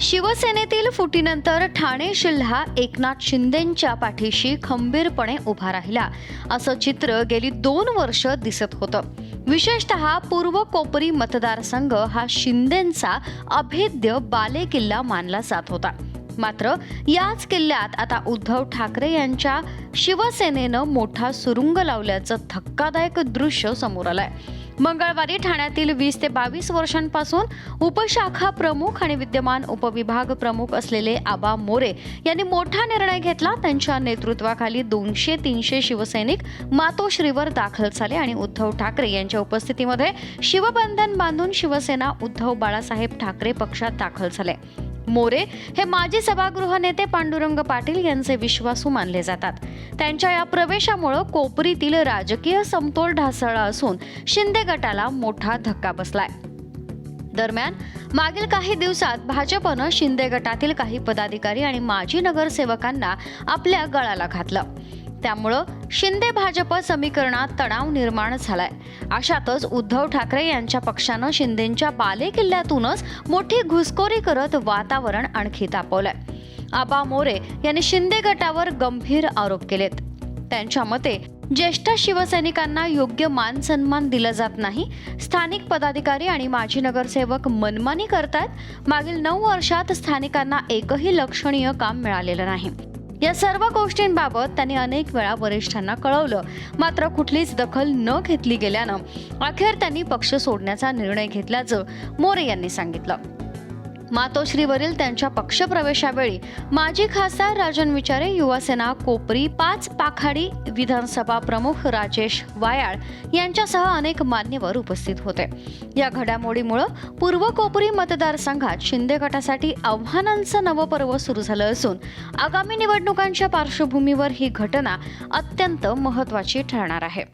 शिवसेनेतील फुटीनंतर ठाणे जिल्हा एकनाथ शिंदेंच्या पाठीशी खंबीरपणे उभा राहिला. असं चित्र गेली दोन वर्ष दिसत होतं. विशेषतः पूर्व कोपरी मतदारसंघ हा शिंदेंचा अभेद्य बालेकिल्ला मानला जात होता. मात्र याच किल्ल्यात आता उद्धव ठाकरे यांच्या शिवसेनेनं मोठा सुरुंग लावल्याचं धक्कादायक दृश्य समोर आलंय. मंगळवारी ठाण्यातील वीस ते बावीस वर्षांपासून उपशाखा प्रमुख आणि विद्यमान उपविभाग प्रमुख असलेले आबा मोरे यांनी मोठा निर्णय घेतला. त्यांच्या नेतृत्वाखाली दोनशे तीनशे शिवसैनिक मातोश्रीवर दाखल झाले आणि उद्धव ठाकरे यांच्या उपस्थितीमध्ये शिवबंधन बांधून शिवसेना उद्धव बाळासाहेब ठाकरे पक्षात दाखल झाले. मोरे हे माजी सभागृह नेते पांडुरंग पाटील यांचे विश्वासू मानले जातात. त्यांच्या या प्रवेशामुळं कोपरीतील राजकीय समतोल ढासळला असून शिंदे गटाला मोठा धक्का बसलाय. दरम्यान मागील काही दिवसात भाजपनं शिंदे गटातील काही पदाधिकारी आणि माजी नगरसेवकांना आपल्या गळाला घातलं. त्यामुळं शिंदे भाजप समीकरणात तणाव निर्माण झालाय. अशातच उद्धव ठाकरे यांच्या पक्षानं शिंदेंच्या बालेकिल्ल्यातूनच मोठी घुसखोरी करत वातावरण आणखी तापवलंय. आबा मोरे यांनी शिंदे गटावर गंभीर आरोप केलेत. त्यांच्या मते ज्येष्ठ शिवसैनिकांना योग्य मान सन्मान दिला जात नाही. स्थानिक पदाधिकारी आणि माजी नगरसेवक मनमानी करतात मागील नऊ वर्षात स्थानिकांना एकही लक्षणीय काम मिळालेलं नाही. या सर्व गोष्टींबाबत त्यांनी अनेक वेळा वरिष्ठांना कळवलं. मात्र कुठलीच दखल न घेतली गेल्यानं अखेर त्यांनी पक्ष सोडण्याचा निर्णय घेतल्याचं मोरे यांनी सांगितलं. मातोश्रीवरील त्यांच्या पक्षप्रवेशावेळी माजी खासदार राजन विचारे युवासेना कोपरी पाच पाखाडी विधानसभा प्रमुख राजेश वायाळ यांच्यासह अनेक मान्यवर उपस्थित होते. या घडामोडीमुळं पूर्व कोपरी मतदारसंघात शिंदे गटासाठी आव्हानांचं नवं पर्व सुरू झालं असून आगामी निवडणुकांच्या पार्श्वभूमीवर ही घटना अत्यंत महत्त्वाची ठरणार आहे.